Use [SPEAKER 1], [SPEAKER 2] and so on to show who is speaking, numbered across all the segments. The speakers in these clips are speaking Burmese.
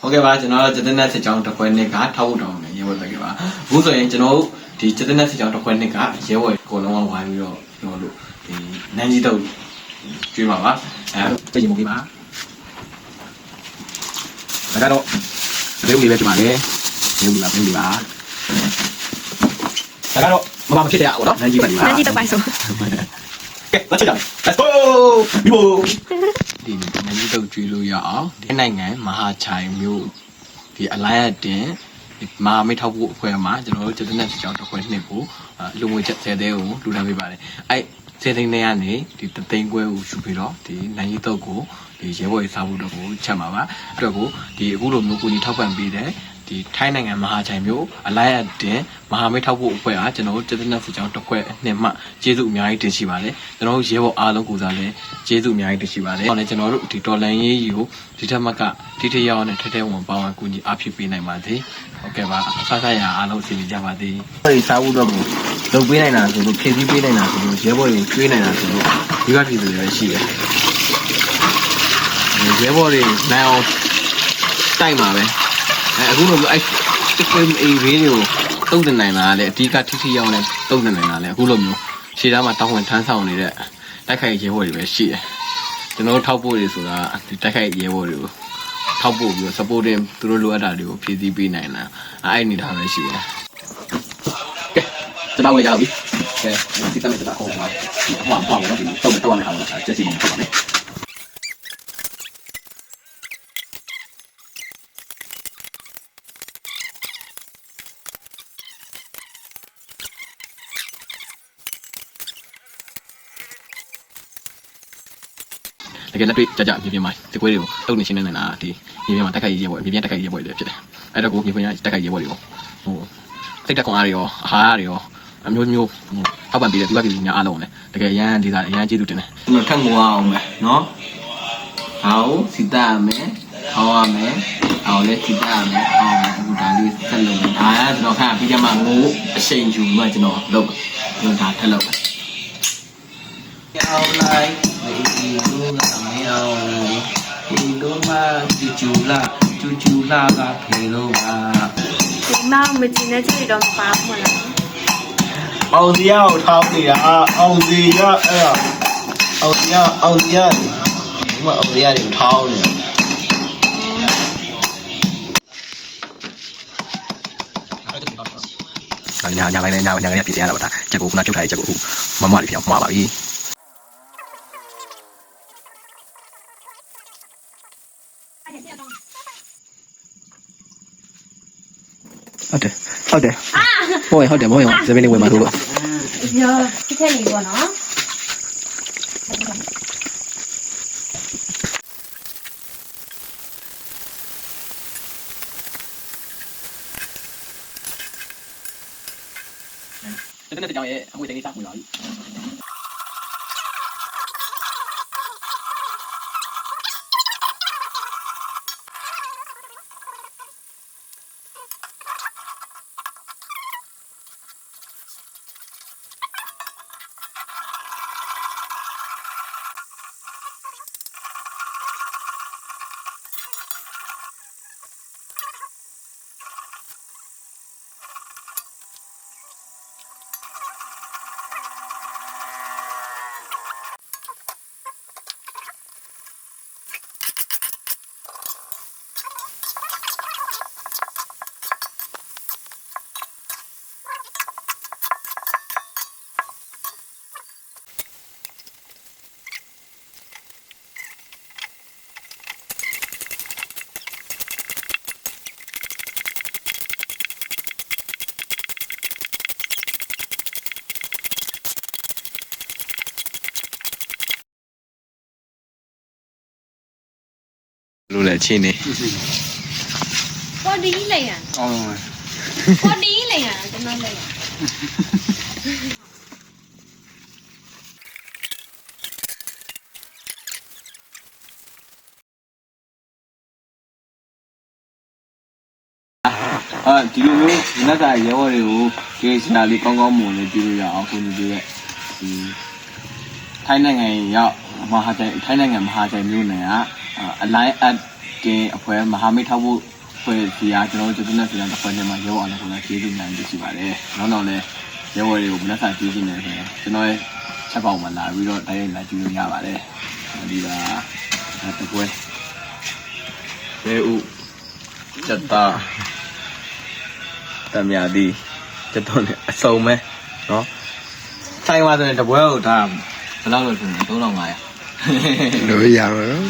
[SPEAKER 1] ဟုတ်ကဲ့ပါကျွန်တော်ကျတဲ့နက်စစ်ကြောင်းတစ်ခွဲနှစ်ကထောက်ဖို့တောင်းတယ်ရဲဘော်ပဲကပါအခုဆိုရင်ကျွန်တော်တို့ဒီကျတဲ့နက်စစ်ကြောင်းတစ်ခွဲနှစ်ကရဲဘော်အကုန်လုံးကဝိုင်းပြီးတော့ကျွန်တော်တို့ဒီနန်းကြီးတုပ်ကျွေးပါပါအဲပြည့်ချင်မှုကြီးပါဒါကတော့ဘယ်လိုလေးပဲဒီမှာလေဘယ်လိုလာပြင်ဒီပါဒါကတော့မမမဖြစ်တဲ့အပေါ့နော်နန်းကြီးပါဒီပါ
[SPEAKER 2] နန်းကြီးတော့ပိုင်ဆို
[SPEAKER 1] ကဲလက်ချစ်ကြ Let's go ဒီဘော ဒီနန်းကြီးတုပ်ကျွေးလို့ရအောင်ဒီနိုင်ငံမဟာချိုင်မြို့ဒီအလိုင်းအတင်ဒီမဟာမိတ်ထောက်ဖို့အဖွဲ့မှာကျွန်တော်တို့ကျတဲ့နဲ့ကြောင်တစ်ခွဲနှစ်ကိုအာလူငွေချက်10သိန်းကိုလူတန်းပေးပါတယ်အဲ့10သိန်းနဲ့ကနေဒီတသိန်းခွဲကိုယူပြီးတော့ဒီနိုင်ကြီးတုပ်ကိုဒီရဲဘော်ရေးစားဖို့တော့ကိုချက်မှာပါအဲ့တော့ကိုဒီအခုလိုမျိုးကိုကြီးထောက်ပံ့ပေးတဲ့ ဒီထိုင်းနိုင်ငံမဟာချိုင်မျိုးအလိုက်အတင်မဟာမိတ်ထောက်ဖို့အဖွဲ့အားကျွန်တော်တို့ကျတဲ့နဲ့ကြောင်တစ်ခွဲနှစ်မှကျေးဇူးအများကြီးတင်ရှိပါတယ်ကျွန်တော်တို့ရဲဘော်အားလုံးကိုစားလဲကျေးဇူးအများကြီးတင်ရှိပါတယ်ဟောလည်းကျွန်တော်တို့ဒီတော်လန်ရေးကြီးကိုဒီထက်မှကတိတိယောက်နဲ့ထဲထဲဝင်ပေါင်းအောင်ကူညီအားဖြစ်ပေးနိုင်ပါသေးဟုတ်ကဲ့ပါအဆဆရာအားလုံးအစီအစဉ်ကြပါသေး
[SPEAKER 3] ဘယ်စားဖို့တော့ကိုလုပ်ပေးနိုင်တာဆိုလို့ဖြည့်ဆည်းပေးနိုင်တာဆိုလို့ရဲဘော်တွေကျွေးနိုင်တာဆိုလို့ဒီကပြည်သူတွေပဲရှိတယ်။ရဲဘော်တွေနိုင်အောင်တိုက်မှာပဲ။ အဲအခုလိုမျိုးအဲ့ stickman A ဘေးတွေကိုတုံ့တင်နိုင်တာကလည်းအဓိကထိထိရောက်နေတုံ့တင်နိုင်တာလည်းအခုလိုမျိုးရှေ့သားမှာတောင်းဝင်ထမ်းဆောင်နေတဲ့တိုက်ခိုက်ရဲဘော်တွေပဲရှိတယ်ကျွန်တော်ထောက်ပို့တွေဆိုတာဒီတိုက်ခိုက်ရဲဘော်တွေကိုထောက်ပို့ပြီးတော့ supporting သူတို့လိုအပ်တာတွေကိုဖြည့်ဆည်းပေးနိုင်တာအဲ့အနေထားပဲရှိတယ်
[SPEAKER 1] ကျွန်တော်ဝင်ကြပြီကဲဒီကနေ့ကျွန်တော်ဟောမှာဟောမှာတော့ဒီတော့တော့နေတာပါဆက်ကြည့်ပါမယ် တကယ်လက်တွေ့ကြကြပြပြမှာဒီကွဲတွေကိုတုံနေရှင်းနေနေတာဒီပြပြမှာတက်ခိုက်ရေးပွဲပြပြတက်ခိုက်ရေးပွဲတွေဖြစ်တယ်အဲ့တော့ကိုပြပြတက်ခိုက်ရေးပွဲတွေကိုဟိုစိတ်တက်ခွန်အားတွေရောအဟာရတွေရောအမျိုးမျိုးထောက်ပံ့ပေးတဲ့သူကပြည်ညာအားလုံးလည်းတကယ်ရန်ဒေတာရန်ကျေးဇူးတင်တယ်ကျွန်တော်ထပ်ငိုအောင်မယ်နော်ဟောင်းစီတာမယ်ဟောင်းရမယ်ဟောင်းလည်းစီတာမယ်ဟောင်းအခုဒါလေးဆက်လုပ်မယ်ဒါကကျွန်တော်ခါပြီးကြမှာငိုအချိန်ယူမှကျွန်တော်လုပ်ကျွန်တော်ဒါထက်လုပ်
[SPEAKER 3] ao lai vì lu là mẹ ao thì lu ma chú chú la chú chú la ga phê lu ma
[SPEAKER 2] ဒီမောင်မကြည့်နဲ့ကြည့်တော့မပါဘူးမလား
[SPEAKER 3] အောင်စီရကိုထောင်းနေတာအောင်စီရအဲ့ဒါအောင်စီရအောင်စီရဒီမှာအောင်စီရကိုထောင်းနေ
[SPEAKER 1] ညာညာပိုင်းနဲ့ညာညာကနေပြင်ရတာပါဒါချက်ကိုခုနချုပ်ထားတဲ့ချက်ကိုအခုမမလေးပြောင်းမှာပါပြီ ဟုတ်တယ်ဟုတ်တယ်ဟုတ်ရင်ဟုတ်တယ်မဟုတ်ရင်ဇမင်းလေးဝင်มาလို့
[SPEAKER 2] ရောဒီထက်နေပေါ့နော်
[SPEAKER 1] တနေ့တကြောင်ရဲ့အမွေတိတ်စားမှု လာပြီလို့လည်းချင်းနေ
[SPEAKER 2] ပေါ်ဒီလိုက်ရ
[SPEAKER 3] အောင်
[SPEAKER 2] ပေါ်ဒီလိုက်ရကျွန်တော်လိုက်ရ
[SPEAKER 3] အာဒီလိုမျိုးဒီနက်ကရဲဘော်တွေကိုကျေးစရာလေးကောင်းကောင်းမွန်လေးပြုလို့ရအောင်ကိုကြီးတွေရဲ့ဒီထိုင်းနိုင်ငံရောက်မဟာချိုင်ထိုင်းနိုင်ငံမဟာချိုင်မြို့နယ်ကအလိုင်းအပ်
[SPEAKER 1] တင်အဖွဲ့မဟာမိတ်ထောက်ဖို့ဖွဲ့စီအားကျွန်တော်တို့ကျွတ်နဲ့စီအားတစ်ဖွဲ့နဲ့မှရုပ်အောင်လည်းကျွန်တော်ကျေးဇူးများတင်ရှိပါတယ်နောက်နောက်လည်းရဲဝဲတွေကိုမနက်စာကျေးဇူးနဲ့ဆိုရင်ကျွန်တော်ရဲ့ချက်ပေါက်မှာလာပြီးတော့တိုက်ရိုက်လာကြည့်လို့ရပါတယ်ဒီကတပွဲရဲဦးစက်တာတမယာဒီကျွန်တော်လည်းအစုံပဲနော်ဆိုင်ပါဆိုရင်တပွဲကိုဒါဘယ်လောက်လို့ဆိုရင်3500
[SPEAKER 3] လို့ရပါ
[SPEAKER 1] တော့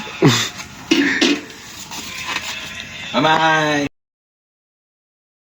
[SPEAKER 1] Bye-bye!